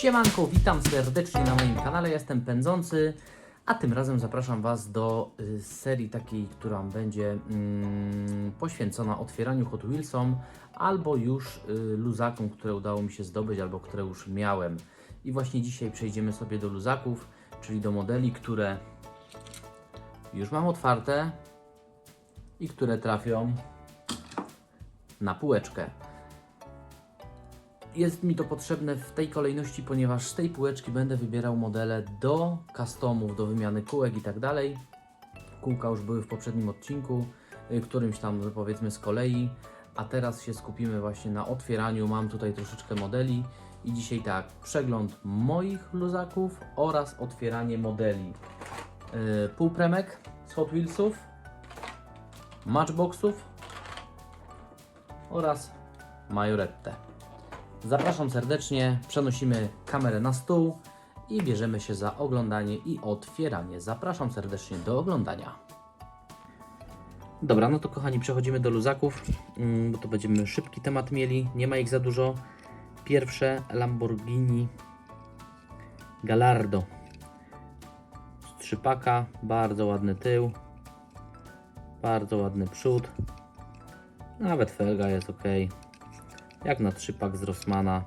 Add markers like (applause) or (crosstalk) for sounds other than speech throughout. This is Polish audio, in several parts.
Siemanko, witam serdecznie na moim kanale, jestem Pędzący, a tym razem zapraszam Was do y, serii takiej, która będzie mm, poświęcona otwieraniu Hot Wheelsom albo już y, luzakom, które udało mi się zdobyć, albo które już miałem. I właśnie dzisiaj przejdziemy sobie do luzaków, czyli do modeli, które już mam otwarte i które trafią na półeczkę. Jest mi to potrzebne w tej kolejności, ponieważ z tej półeczki będę wybierał modele do customów, do wymiany kółek i tak dalej. Kółka już były w poprzednim odcinku, y, którymś tam powiedzmy z kolei, a teraz się skupimy właśnie na otwieraniu. Mam tutaj troszeczkę modeli i dzisiaj tak, przegląd moich luzaków oraz otwieranie modeli. Yy, półpremek z Hot Wheelsów, Matchboxów oraz Majorettę. Zapraszam serdecznie, przenosimy kamerę na stół i bierzemy się za oglądanie i otwieranie. Zapraszam serdecznie do oglądania. Dobra, no to kochani, przechodzimy do luzaków, mm, bo to będziemy szybki temat mieli, nie ma ich za dużo. Pierwsze Lamborghini Gallardo z trzypaka, bardzo ładny tył, bardzo ładny przód, nawet felga jest ok. Jak na trzypak z Rossmana,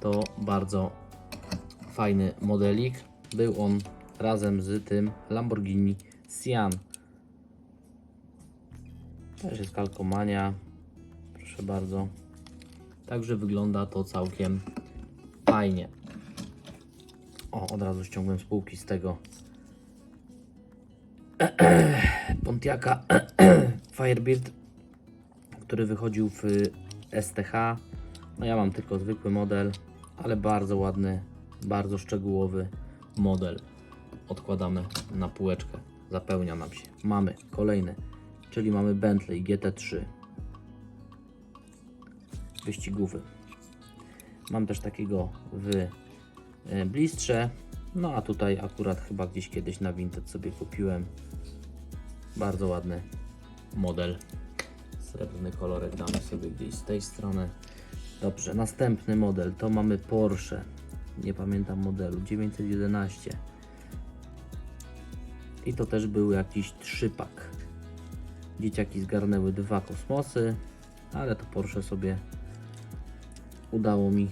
to bardzo fajny modelik. Był on razem z tym Lamborghini Sian. Też jest kalkomania. Proszę bardzo. Także wygląda to całkiem fajnie. O, od razu ściągłem spółki z tego (clears throat) Pontiaca (clears throat) Firebird, który wychodził w STH. No ja mam tylko zwykły model, ale bardzo ładny, bardzo szczegółowy model. Odkładamy na półeczkę, zapełnia nam się. Mamy kolejny, czyli mamy Bentley GT3 wyścigówy. Mam też takiego w e, blistrze. No a tutaj akurat chyba gdzieś kiedyś na Vinted sobie kupiłem. Bardzo ładny model. Srebrny kolorek damy sobie gdzieś z tej strony. Dobrze, następny model to mamy Porsche. Nie pamiętam modelu. 911. I to też był jakiś trzypak. Dzieciaki zgarnęły dwa kosmosy, ale to Porsche sobie udało mi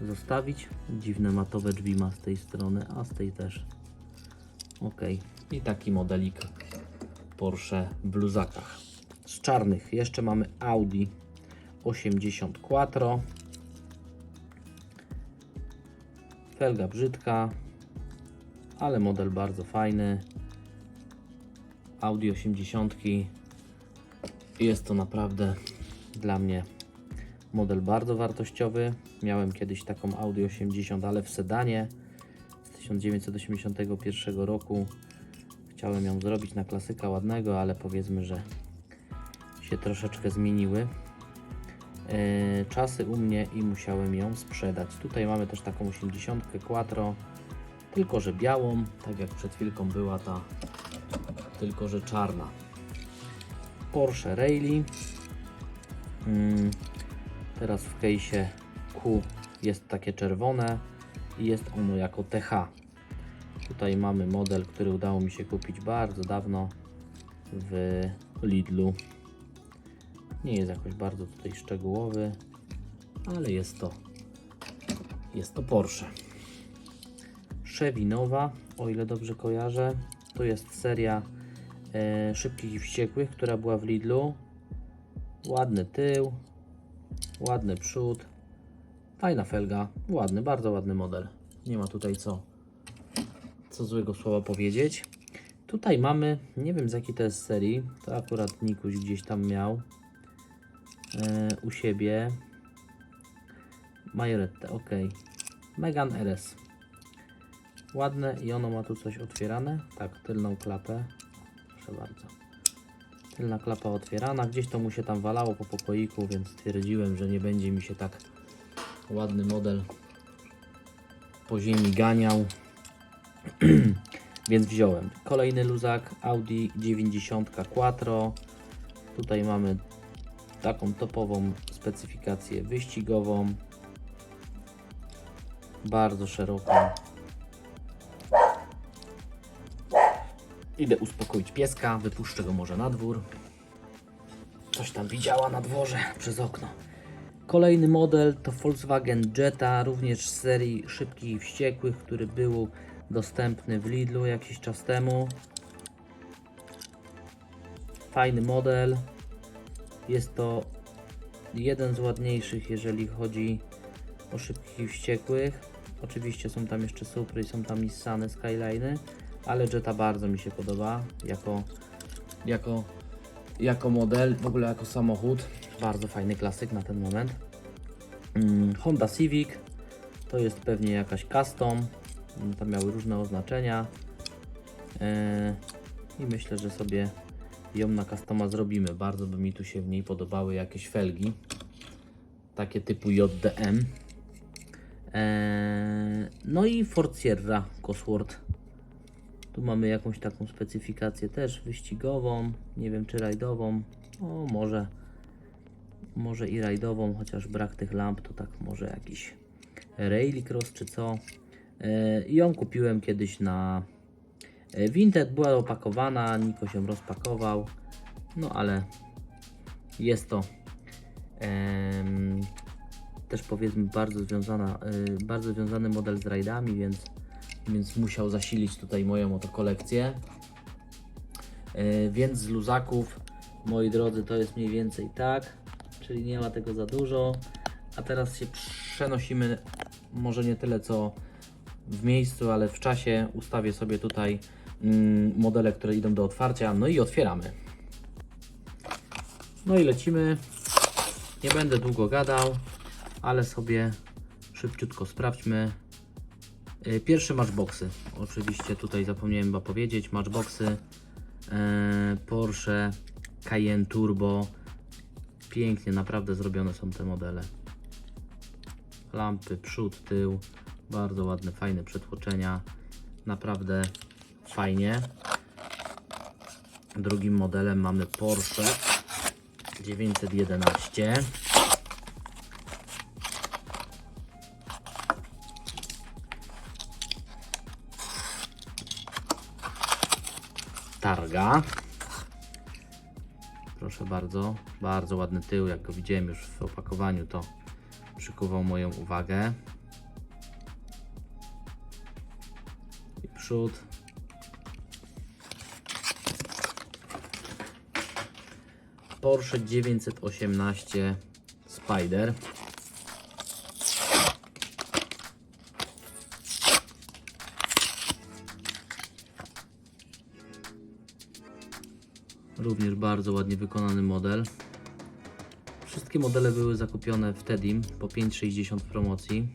zostawić. Dziwne matowe drzwi ma z tej strony, a z tej też. Ok. I taki modelik Porsche bluzakach. Z czarnych jeszcze mamy Audi 80 Quattro. Felga brzydka, ale model bardzo fajny. Audi 80 jest to naprawdę dla mnie model bardzo wartościowy. Miałem kiedyś taką Audi 80, ale w sedanie z 1981 roku. Chciałem ją zrobić na klasyka ładnego, ale powiedzmy, że się troszeczkę zmieniły e, czasy u mnie i musiałem ją sprzedać. Tutaj mamy też taką 80 Quattro, tylko że białą, tak jak przed chwilką była ta, tylko że czarna. Porsche Rayleigh. Mm, teraz w case'ie Q jest takie czerwone i jest ono jako TH. Tutaj mamy model, który udało mi się kupić bardzo dawno w Lidlu. Nie jest jakoś bardzo tutaj szczegółowy, ale jest to jest to Porsche. Nova, o ile dobrze kojarzę, to jest seria e, szybkich i wściekłych, która była w Lidlu. Ładny tył, ładny przód, fajna felga, ładny, bardzo ładny model. Nie ma tutaj co, co złego słowa powiedzieć. Tutaj mamy, nie wiem z jakiej to jest serii, to akurat Nikuś gdzieś tam miał u siebie. Majoretę, ok. Megan RS. Ładne i ono ma tu coś otwierane. Tak, tylną klapę. Proszę bardzo. Tylna klapa otwierana. Gdzieś to mu się tam walało po pokoiku, więc stwierdziłem, że nie będzie mi się tak ładny model po ziemi ganiał. (clears throat) więc wziąłem. Kolejny luzak Audi 90 Quattro. Tutaj mamy taką topową specyfikację wyścigową. Bardzo szeroką. Idę uspokoić pieska, wypuszczę go może na dwór. Coś tam widziała na dworze przez okno. Kolejny model to Volkswagen Jetta, również z serii szybkich i wściekłych, który był dostępny w Lidlu jakiś czas temu. Fajny model. Jest to jeden z ładniejszych, jeżeli chodzi o szybkich i wściekłych. Oczywiście są tam jeszcze Supry i są tam Nissany Skyline'y, ale Jetta bardzo mi się podoba jako, jako, jako model, w ogóle jako samochód. Bardzo fajny klasyk na ten moment. Mm, Honda Civic to jest pewnie jakaś custom. Tam miały różne oznaczenia. Yy, I myślę, że sobie ją na customa zrobimy. Bardzo by mi tu się w niej podobały jakieś felgi. Takie typu JDM. Eee, no i Ford Sierra Cosworth. Tu mamy jakąś taką specyfikację też wyścigową. Nie wiem czy rajdową. O, może. Może i rajdową, chociaż brak tych lamp to tak może jakiś rallycross czy co. Eee, ją kupiłem kiedyś na e, Vinted. Była opakowana, Niko się rozpakował. No ale jest to em, też powiedzmy bardzo związana, y, bardzo związany model z rajdami, więc, więc musiał zasilić tutaj moją oto kolekcję. Y, więc z luzaków, moi drodzy, to jest mniej więcej tak, czyli nie ma tego za dużo. A teraz się przenosimy, może nie tyle co w miejscu, ale w czasie. Ustawię sobie tutaj modele, które idą do otwarcia, no i otwieramy. No i lecimy. Nie będę długo gadał, ale sobie szybciutko sprawdźmy. Y, Pierwsze matchboxy. Oczywiście tutaj zapomniałem chyba powiedzieć. Matchboxy e, Porsche Cayenne Turbo. Pięknie, naprawdę zrobione są te modele. Lampy, przód, tył. Bardzo ładne, fajne przetłoczenia. Naprawdę fajnie. Drugim modelem mamy Porsche 911. Targa. Proszę bardzo, bardzo ładny tył, jak go widziałem już w opakowaniu, to przykuwał moją uwagę. I przód. Porsche 918 Spider. Również bardzo ładnie wykonany model. Wszystkie modele były zakupione w Tedim po 5,60 w promocji,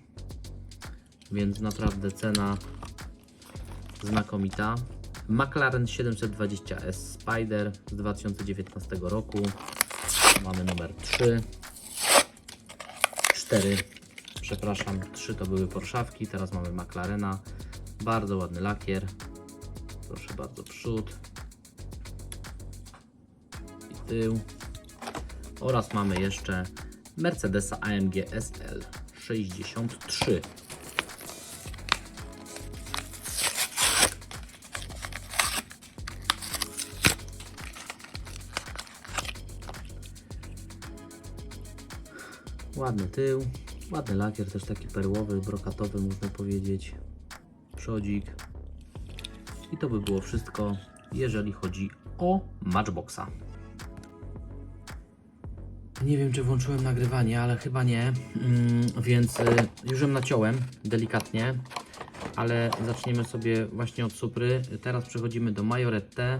więc naprawdę cena znakomita. McLaren 720S Spider z 2019 roku. Mamy numer 3. 4. Przepraszam, 3 to były Porszawki, teraz mamy McLarena. Bardzo ładny lakier. Proszę bardzo, przód i tył. Oraz mamy jeszcze Mercedesa AMG SL 63. Ładny tył, ładny lakier, też taki perłowy, brokatowy można powiedzieć. Przodzik. I to by było wszystko, jeżeli chodzi o Matchboxa. Nie wiem, czy włączyłem nagrywanie, ale chyba nie, mm, więc y, już ją naciąłem delikatnie, ale zaczniemy sobie właśnie od Supry. Teraz przechodzimy do Majorette.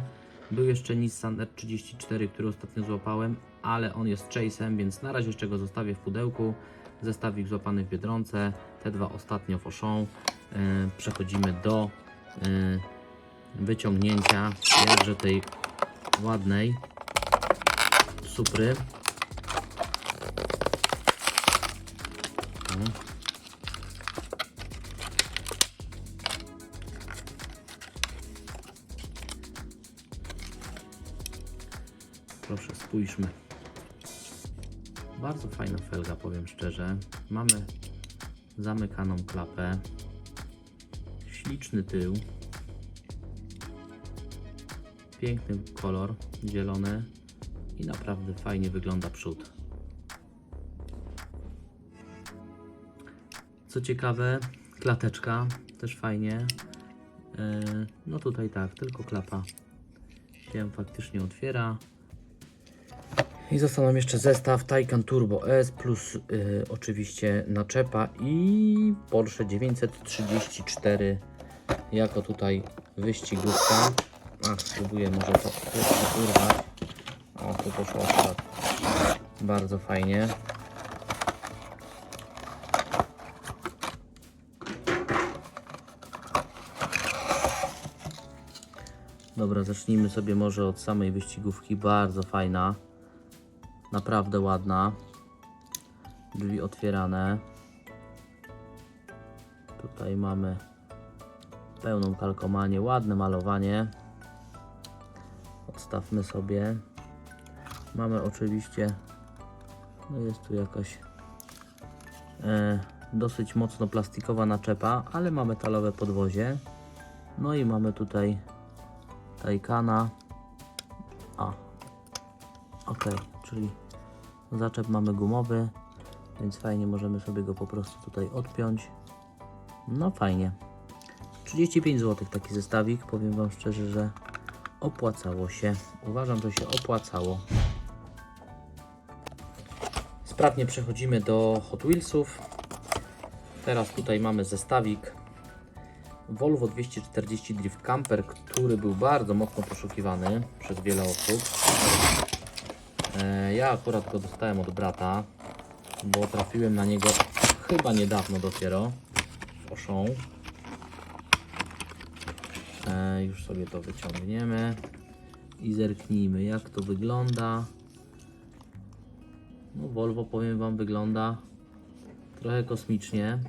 Był jeszcze Nissan R34, który ostatnio złapałem, ale on jest chase'em, więc na razie jeszcze go zostawię w pudełku. Zestawik złapany w Biedronce, te dwa ostatnio w Auchan. Y, Przechodzimy do y, wyciągnięcia jakże tej ładnej Supry. Proszę, spójrzmy. Bardzo fajna felga, powiem szczerze. Mamy zamykaną klapę, śliczny tył, piękny kolor, zielony i naprawdę fajnie wygląda przód. Co ciekawe, klateczka też fajnie. E, No tutaj tak, tylko klapa się faktycznie otwiera. I został nam jeszcze zestaw Taycan Turbo S plus y, oczywiście naczepa i Porsche 934 jako tutaj wyścigówka. A, spróbuję może to urwać. O, tu poszło akurat bardzo fajnie. Dobra, zacznijmy sobie może od samej wyścigówki. Bardzo fajna. Naprawdę ładna. Drzwi otwierane. Tutaj mamy pełną kalkomanię, ładne malowanie. Odstawmy sobie. Mamy oczywiście, no jest tu jakaś e, dosyć mocno plastikowa naczepa, ale ma metalowe podwozie. No i mamy tutaj Taycana. A, ok, czyli zaczep mamy gumowy, więc fajnie możemy sobie go po prostu tutaj odpiąć. No fajnie. 35 zł taki zestawik. Powiem Wam szczerze, że opłacało się. Uważam, że się opłacało. Sprawnie przechodzimy do Hot Wheelsów. Teraz tutaj mamy zestawik Volvo 240 Drift Camper, który był bardzo mocno poszukiwany przez wiele osób. E, Ja akurat go dostałem od brata, bo trafiłem na niego chyba niedawno dopiero Auchan. E, Już sobie to wyciągniemy i zerknijmy jak to wygląda. No Volvo powiem Wam wygląda trochę kosmicznie,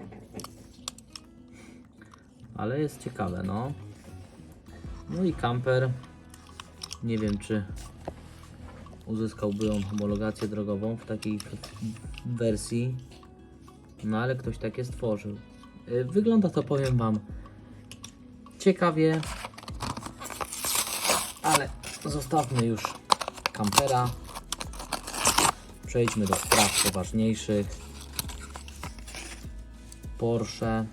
ale jest ciekawe no. No i camper, nie wiem czy uzyskałby on homologację drogową w takiej wersji. No ale ktoś takie stworzył. Y, Wygląda to, powiem Wam, ciekawie, ale zostawmy już kampera. Przejdźmy do spraw poważniejszych. Porsche.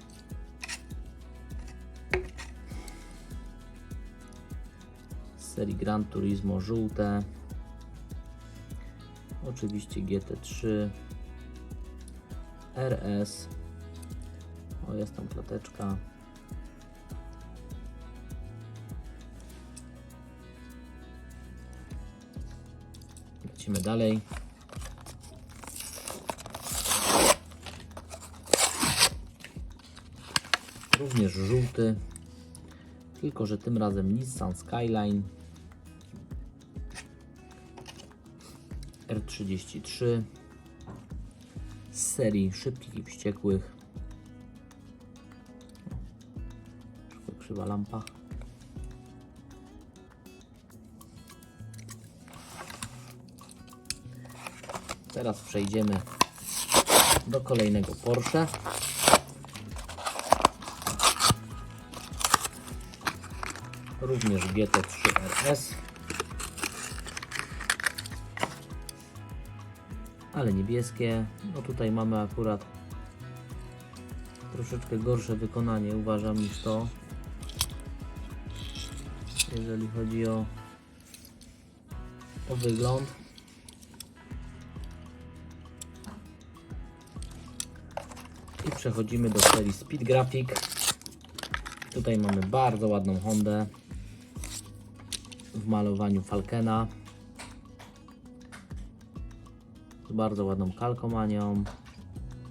Serii Gran Turismo żółte. Oczywiście GT3. RS. O, jest tam klateczka. Lecimy dalej. Również żółty, tylko że tym razem Nissan Skyline R33 z serii szybkich i wściekłych. Troszkę krzywa lampa. Teraz przejdziemy do kolejnego Porsche. Również GT3 RS. Ale niebieskie. No tutaj mamy akurat troszeczkę gorsze wykonanie uważam niż to. Jeżeli chodzi o, o wygląd. I przechodzimy do serii Speed Graphic. Tutaj mamy bardzo ładną Hondę w malowaniu Falkena z bardzo ładną kalkomanią.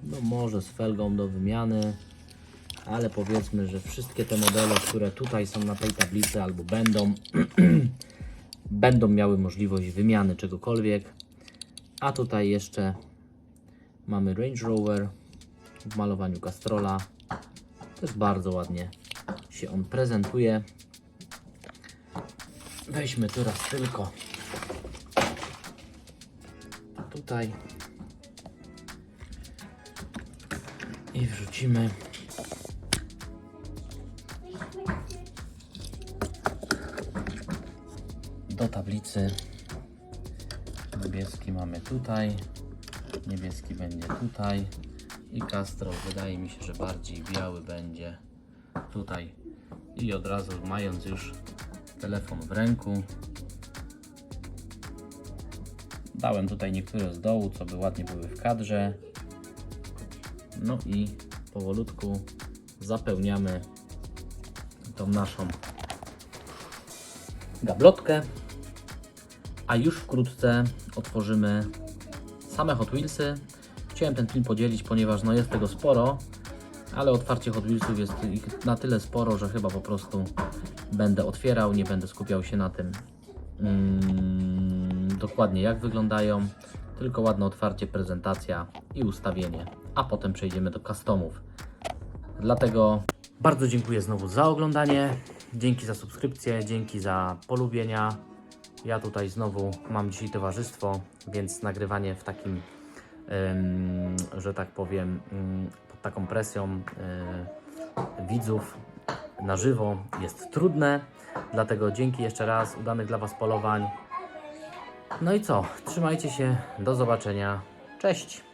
No może z felgą do wymiany, ale powiedzmy, że wszystkie te modele, które tutaj są na tej tablicy albo będą, (clears throat) będą miały możliwość wymiany czegokolwiek. A tutaj jeszcze mamy Range Rover w malowaniu Castrola. Też bardzo ładnie się on prezentuje. Weźmy teraz tylko tutaj I wrzucimy. Do tablicy. Niebieski mamy tutaj. Niebieski będzie tutaj. I kastrol wydaje mi się, że bardziej biały będzie tutaj. I od razu mając już telefon w ręku. Dałem tutaj niektóre z dołu, co by ładnie były w kadrze. No i powolutku zapełniamy tą naszą gablotkę. A już wkrótce otworzymy same Hot Wheelsy. Chciałem ten film podzielić, ponieważ no jest tego sporo, ale otwarcie Hot Wheelsów jest na tyle sporo, że chyba po prostu będę otwierał, nie będę skupiał się na tym mm, dokładnie jak wyglądają, tylko ładne otwarcie, prezentacja i ustawienie, a potem przejdziemy do customów. Dlatego bardzo dziękuję znowu za oglądanie, dzięki za subskrypcję, dzięki za polubienia. Ja tutaj znowu mam dzisiaj towarzystwo, więc nagrywanie w takim, że tak powiem, mm, pod taką presją e, widzów na żywo jest trudne. Dlatego dzięki jeszcze raz, udanych dla Was polowań. No i co? Trzymajcie się, do zobaczenia. Cześć!